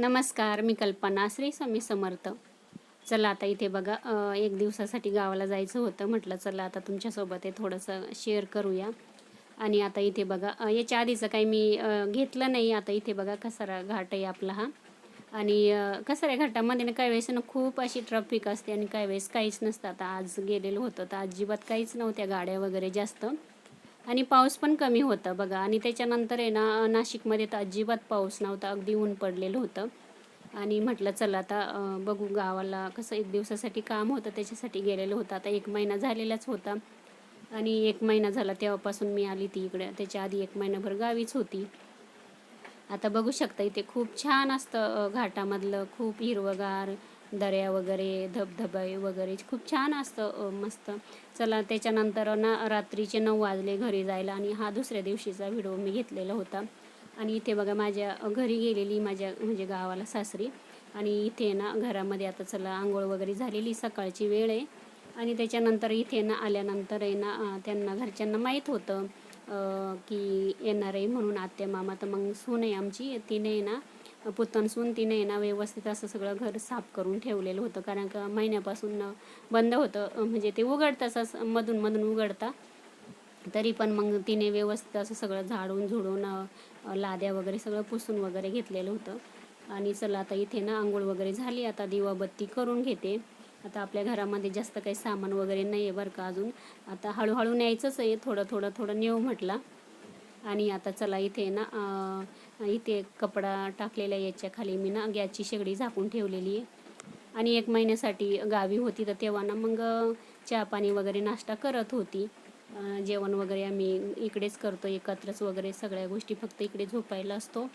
नमस्कार मी कल्पना. श्री स्वामी समर्थ. चला आता इथे बघा एक दिवसासाठी गावाला जायचं होतं. म्हटलं चला आता तुमच्यासोबत हे थोडंसं शेअर करूया. आणि आता इथे बघा याच्या आधीचं काही मी घेतलं नाही. आता इथे बघा कसारा घाट आहे आपला हा. आणि कसऱ्या घाटामध्ये ना काही वेळेस ना खूप अशी ट्रॅफिक असते आणि काही वेळेस काहीच नसतं. आता आज गेलेलं होतं तर अजिबात काहीच नव्हत्या गाड्या वगैरे जास्त. आणि पाऊस पण कमी होता बघा. आणि त्याच्यानंतर आहे ना नाशिकमध्ये तर अजिबात पाऊस नव्हता अगदी ऊन पडलेलं होतं. आणि म्हटलं चला आता बघू गावाला कसं एक दिवसासाठी काम होतं त्याच्यासाठी गेलेलं होतं. आता एक महिना झालेलाच होता. आणि एक महिना झाला तेव्हापासून मी आली ती इकडे. त्याच्या आधी एक महिनाभर गावीच होती. आता बघू शकता इथे खूप छान असतं घाटामधलं खूप हिरवंगार दऱ्या वगैरे धबधबे वगैरे. खूप छान असतं मस्त. चला त्याच्यानंतर ना रात्रीचे नऊ वाजले घरी जायला आणि हा दुसऱ्या दिवशीचा व्हिडिओ मी घेतलेला होता. आणि इथे बघा माझ्या घरी गेलेली माझ्या म्हणजे गावाला सासरी. आणि इथे ना घरामध्ये आता चला आंघोळ वगैरे झालेली सकाळची वेळ आहे. आणि त्याच्यानंतर इथे ना आल्यानंतर आहे ना त्यांना घरच्यांना माहीत होतं की येणार आहे म्हणून आत्या मामा. तर मग सून आहे आमची तिने ना पुतणसून तिने आहे ना व्यवस्थित असं सगळं घर साफ करून ठेवलेलं होतं. कारण का महिन्यापासून बंद होतं. म्हणजे ते उघडतं असं मधून मधून उघडता. तरी पण मग तिने व्यवस्थित असं सगळं झाडून झुडून लाद्या वगैरे सगळं पुसून वगैरे घेतलेलं होतं. आणि चला आता इथे ना आंघोळ वगैरे झाली. आता दिवाबत्ती करून घेते. आता आपल्या घरामध्ये जास्त काही सामान वगैरे नाही आहे बरं का अजून. आता हळूहळू न्यायचंच आहे. थोडं थोडं थोडं नेऊ म्हटला. आणि आता चला इथे ना इथे कपडा टाकलेला आहे याच्या खाली मी ना गॅसची शेगडी झाकून ठेवलेली आहे. आणि एक महिन्यासाठी गावी होती तर तेव्हा ना मग चहा पाणी वगैरे नाश्ता करत होती. जेवण वगैरे आम्ही इकडेच करतो एकत्रच वगैरे सगळ्या गोष्टी फक्त इकडे झोपायला असतो.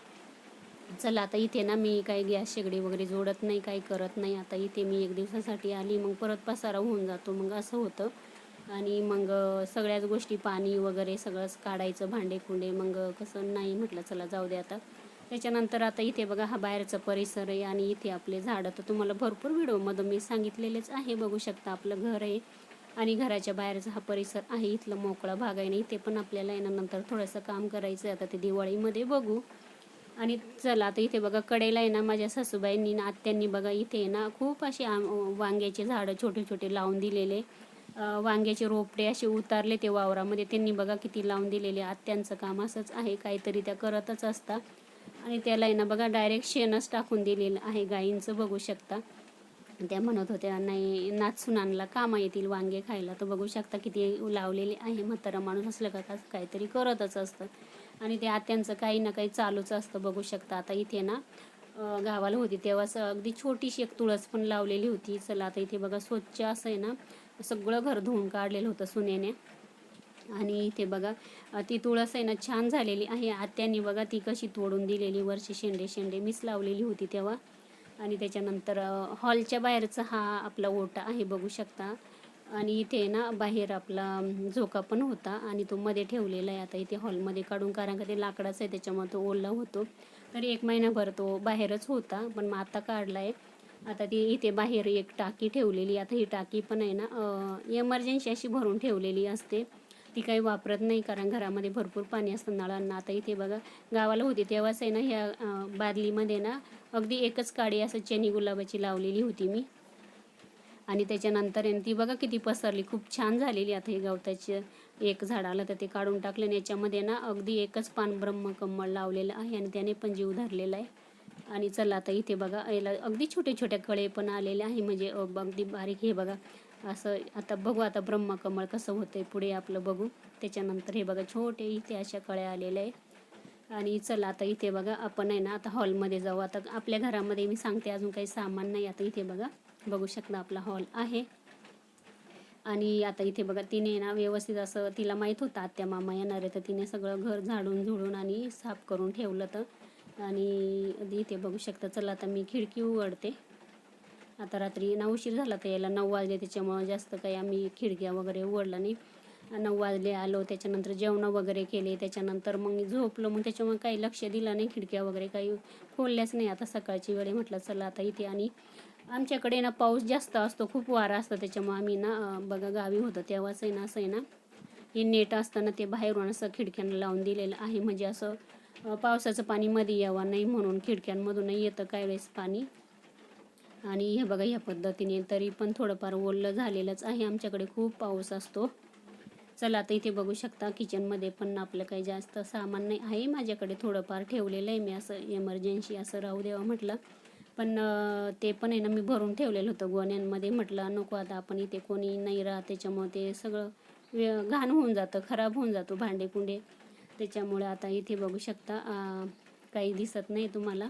चला आता इथे ना मी काही गॅस शेगडी वगैरे जोडत नाही काही करत नाही. आता इथे मी एक दिवसासाठी आली मग परत पसारा होऊन जातो. मग असं होतं आणि मग सगळ्याच गोष्टी पाणी वगैरे सगळंच काढायचं भांडे कुंडे मग कसं नाही म्हटलं चला जाऊ दे आता. त्याच्यानंतर आता इथे बघा हा बाहेरचा परिसर आहे आणि इथे आपले झाडं. तर तुम्हाला भरपूर व्हिडिओमध्ये मी सांगितलेलेच आहे बघू शकता आपलं घर आहे. आणि घराच्या बाहेरचा हा परिसर आहे इथला मोकळा भाग आहे ना इथे पण आपल्याला आहे ना नंतर थोडंसं काम करायचं आहे आता ते दिवाळीमध्ये बघू. आणि चला आता इथे बघा कडेला आहे ना माझ्या सासूबाईंनी ना आत्यांनी बघा इथे आहे ना खूप असे वांग्याचे झाडं छोटे छोटे लावून दिलेले. वांग्याचे रोपटे असे उतारले ते वावरामध्ये. त्यांनी बघा किती लावून दिलेले आत्यांचं काम असंच आहे. काहीतरी त्या करतच असतात. आणि त्याला आहे ना बघा डायरेक्ट शेणच टाकून दिलेलं आहे. गाईंचं बघू शकता. त्या म्हणत होत्या नाही नाचुनांना कामा येतील वांगे खायला. तर बघू शकता किती लावलेले आहे. म्हातारा माणूस असलं का काहीतरी करतच असतं. आणि ते आत्यांचं काही ना काही चालूच असतं. बघू शकता. आता इथे ना गावाला होती. तेव्हाच अगदी छोटीशी एक तुळस पण लावलेली होती. चला आता इथे बघा स्वच्छ असं आहे ना सगळं घर धुवून काढलेलं होतं सुनेने. आणि इथे बघा ती तुळस आहे ना छान झालेली आहे. आत्याने बघा ती कशी तोडून दिलेली वरची शेंडे शेंडे मीच लावलेली होती तेव्हा. आणि त्याच्यानंतर हॉलच्या बाहेरचा हा आपला ओटा आहे बघू शकता. आणि इथे ना बाहेर आपला झोका पण होता. आणि तो मध्ये ठेवलेला आहे. आता इथे हॉलमध्ये काढून कारण का ते लाकडाचा आहे त्याच्यामुळे तो ओला होतो. तरी एक महिनाभर तो बाहेरच होता पण मग आता काढला आहे आता ती इथे बाहेर एक टाकी ठेवलेली आता ही टाकी पण आहे ना एमर्जन्सी अशी भरून ठेवलेली असते. ती काही वापरत नाही कारण घरामध्ये भरपूर पाणी असतं नळांना. आता इथे बघा गावाला होती तेव्हाच आहे ना ह्या बादलीमध्ये ना अगदी एकच काडी असं चेनी गुलाबाची लावलेली होती मी. आणि त्याच्यानंतर आहे ना ती बघा किती पसरली. खूप छान झालेली आता हे गवताची. एक झाड आलं तर ते काढून टाकलं आणि याच्यामध्ये ना अगदी एकच पान ब्रह्मकमळ लावलेलं आहे आणि त्याने पण जीव धरलेला आहे. आणि चला आता इथे बघा याला अगदी छोट्या छोट्या कळे पण आलेले आहे म्हणजे अगदी बारीक हे बघा. असं आता बघू आता ब्रह्मकमळ कसं होतंय पुढे आपलं बघू. त्याच्यानंतर हे बघा छोटे इथे अशा कळ्या आलेल्या आहे. आणि चला आता इथे बघा आपण आहे ना आता हॉलमध्ये जाऊ. आता आपल्या घरामध्ये मी सांगते अजून काही सामान नाही. आता इथे बघा बघू शकता आपला हॉल आहे. आणि आता इथे बघा तिने ना व्यवस्थित असं तिला माहीत होतं आत्या मामा येणार आहे तर तिने सगळं घर झाडून झुडून आणि साफ करून ठेवलं तर आणि इथे बघू शकता चला आता मी खिडकी उघडते. आता रात्री ना उशीर झाला तर यायला नऊ वाजले त्याच्यामुळं जास्त काही आम्ही खिडक्या वगैरे उघडला नाही. नऊ वाजले आलो त्याच्यानंतर जेवणं वगैरे केले त्याच्यानंतर मग झोपलो मग त्याच्यामुळे काही लक्ष दिलं नाही खिडक्या वगैरे काही खोलल्याच नाही. आता सकाळची वेळी म्हटलं चला आता इथे आणि आमच्याकडे ना पाऊस जास्त असतो खूप वारा असतो त्याच्यामुळे आम्ही ना बघा गावी होतो तेव्हाच आहे ना असं आहे ना हे नेट असताना ते बाहेरून असं खिडक्यांना लावून दिलेलं आहे म्हणजे असं पावसाचं पाणी मध्ये यावं नाही म्हणून खिडक्यांमधूनही येतं काही वेळेस पाणी. आणि हे बघा ह्या पद्धतीने तरी पण थोडंफार ओलं झालेलंच आहे आमच्याकडे खूप पाऊस असतो. चला आता इथे बघू शकता किचनमध्ये पण आपलं काही जास्त सामान नाही आहे माझ्याकडे थोडंफार ठेवलेलं आहे मी असं एमर्जन्सी असं राहू द्यावं म्हटलं. पण ते पण आहे ना मी भरून ठेवलेलं होतं गोण्यांमध्ये. म्हटलं नको आता आपण इथे कोणी नाही राहत. त्याच्यामुळे ते सगळं वे- घाण होऊन जातं खराब होऊन जातो भांडे कुंडे त्याच्यामुळे आता इथे बघू शकता काही दिसत नाही तुम्हाला.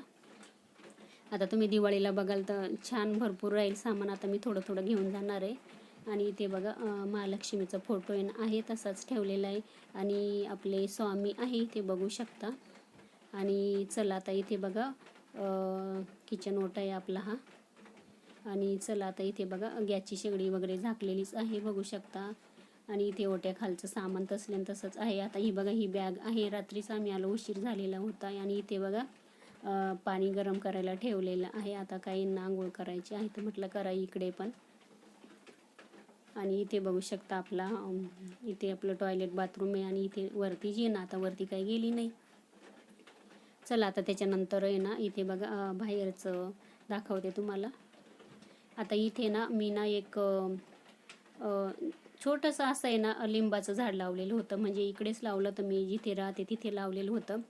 आता तुम्ही दिवाळीला बघाल तर छान भरपूर राहील सामान. आता मी थोडं थोडं घेऊन जाणार आहे. आणि इथे बघा महालक्ष्मीचा फोटो आहे ना आहे तसाच ठेवलेला आहे. आणि आपले स्वामी आहे इथे बघू शकता. आणि चला आता इथे बघा किचन ओटा आहे आपला हा. आणि चला आता इथे बघा गॅसची शेगडी वगैरे झाकलेलीच आहे बघू शकता. आणि इथे ओट्याखालचं सामान तसल्या तसंच आहे. आता ही बघा ही बॅग आहे. रात्रीच आम्ही आलो उशीर झालेला होता. आणि इथे बघा पाणी गरम करायला ठेवलेलं आहे. आता काही आंघोळ करायची आहे तर म्हटलं करा इकडे पण. आणि इथे बघू शकता आपला इथे आपलं टॉयलेट बाथरूम आहे. आणि इथे वरती जी ना आता वरती काही गेली नाही. चला आता त्याच्यानंतर आहे ना इथे बघा बाहेरचं दाखवते तुम्हाला. आता इथे ना मी ना एक छोटंसं असं आहे ना लिंबाचं झाड लावलेलं होतं. म्हणजे इकडेच लावलं तर मी जिथे राहते तिथे लावलेलं होतं.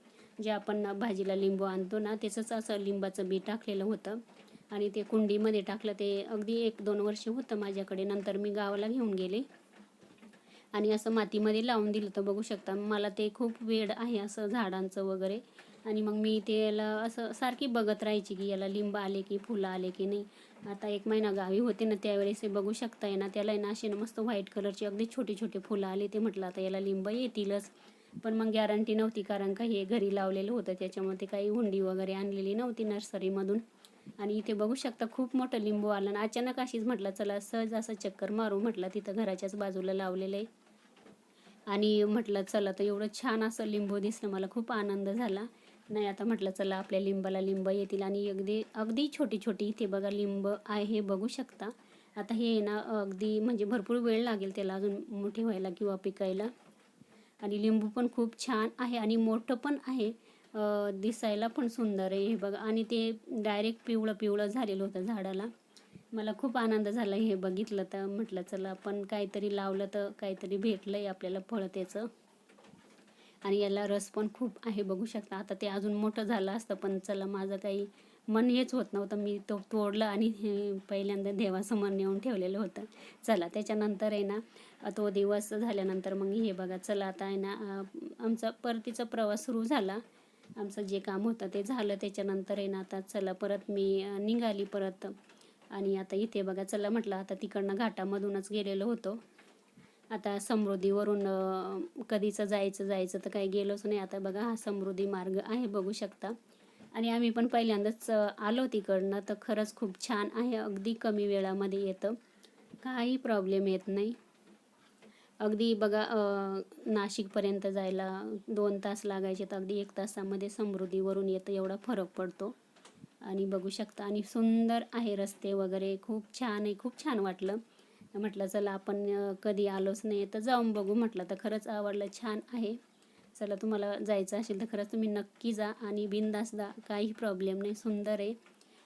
जे आपण भाजीला लिंबू आणतो ना त्याचंच असं लिंबाचं बी टाकलेलं होतं. आणि ते कुंडीमध्ये टाकलं ते अगदी एक दोन वर्ष होतं माझ्याकडे. नंतर मी गावाला घेऊन गेले. आणि असं मातीमध्ये लावून दिलं तर बघू शकता. मला ते खूप वेड आहे असं झाडांचं वगैरे. आणि मग मी त्याला असं सारखी बघत राहायची की याला लिंब आले की फुलं आले की नाही. आता एक महिना गावी होते ना त्यावेळेस हे बघू शकताय ना त्याला आहे ना असे ना मस्त व्हाईट कलरची अगदी छोटे छोटे फुलं आले ते म्हटलं आता याला लिंब येतीलच. पण मग गॅरंटी नव्हती कारण का हे घरी लावलेलं होतं त्याच्यामुळे ते काही हुंडी वगैरे आणलेली नव्हती नर्सरीमधून. आणि इथे बघू शकता खूप मोठं लिंबू आलं आणि अचानक अशीच म्हटलं चला सहज असं चक्कर मारू म्हटलं तिथं घराच्याच बाजूला लावलेलं आहे. आणि म्हटलं चला तर एवढं छान असं लिंबू दिसलं मला खूप आनंद झाला. नाही आता म्हटलं चला आपल्या लिंबाला लिंब येतील आणि अगदी अगदी छोटी छोटी इथे बघा लिंब आहे हे बघू शकता. आता हे ना अगदी म्हणजे भरपूर वेळ लागेल त्याला अजून मोठे व्हायला किंवा पिकायला. आणि लिंबू पण खूप छान आहे आणि मोठं पण आहे. दिसायला पण सुंदर आहे हे बघा. आणि ते डायरेक्ट पिवळं पिवळं झालेलं होतं झाडाला. मला खूप आनंद झाला हे बघितलं तर. म्हटलं चला आपण काहीतरी लावलं तर काहीतरी भेटलं आहे आपल्याला फळ त्याचं. आणि याला रस पण खूप आहे बघू शकता. आता ते अजून मोठं झालं असतं पण चला माझं काही मन हेच होत नव्हतं. मी तो तोडलं आणि पहिल्यांदा देवासमोर नेऊन ठेवलेलं होतं. चला त्याच्यानंतर आहे ना तो दिवस झाल्यानंतर मग हे बघा चला आता आहे ना आमचा परतीचा प्रवास सुरू झाला. आमचं जे काम होतं ते झालं. त्याच्यानंतर आहे ना आता चला परत मी निघाली परत. आणि आता इथे बघा चला म्हटलं आता तिकडनं घाटामधूनच गेलेलो होतो. आता समृद्धीवरून कधीचं जायचं जायचं तर काही गेलोच नाही. आता बघा हा समृद्धी मार्ग आहे बघू शकता. आणि आम्ही पण पहिल्यांदाच आलो तिकडनं तर खरंच खूप छान आहे. अगदी कमी वेळामध्ये येतं. काही प्रॉब्लेम येत नाही. अगदी बघा नाशिकपर्यंत जायला दोन तास लागायचे तर अगदी एक तासामध्ये समृद्धीवरून येतं एवढा फरक पडतो. आणि बघू शकता. आणि सुंदर आहे रस्ते वगैरे. खूप छान आहे खूप छान वाटलं. म्हटलं चला आपण कधी आलोच नाही तर जाऊन बघू म्हटलं. तर खरंच आवडलं छान आहे. चला तुम्हाला जायचं असेल तर खरंच तुम्ही नक्की जा आणि बिंदास जा काही प्रॉब्लेम नाही सुंदर आहे.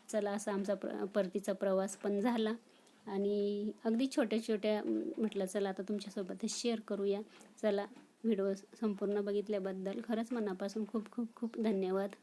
चला असा आमचा प्र परतीचा प्रवास पण झाला. आणि अगदी छोट्या छोट्या म्हटलं चला आता तुमच्यासोबतच शेअर करूया. चला व्हिडिओ संपूर्ण बघितल्याबद्दल खरंच मनापासून खूप खूप खूप धन्यवाद.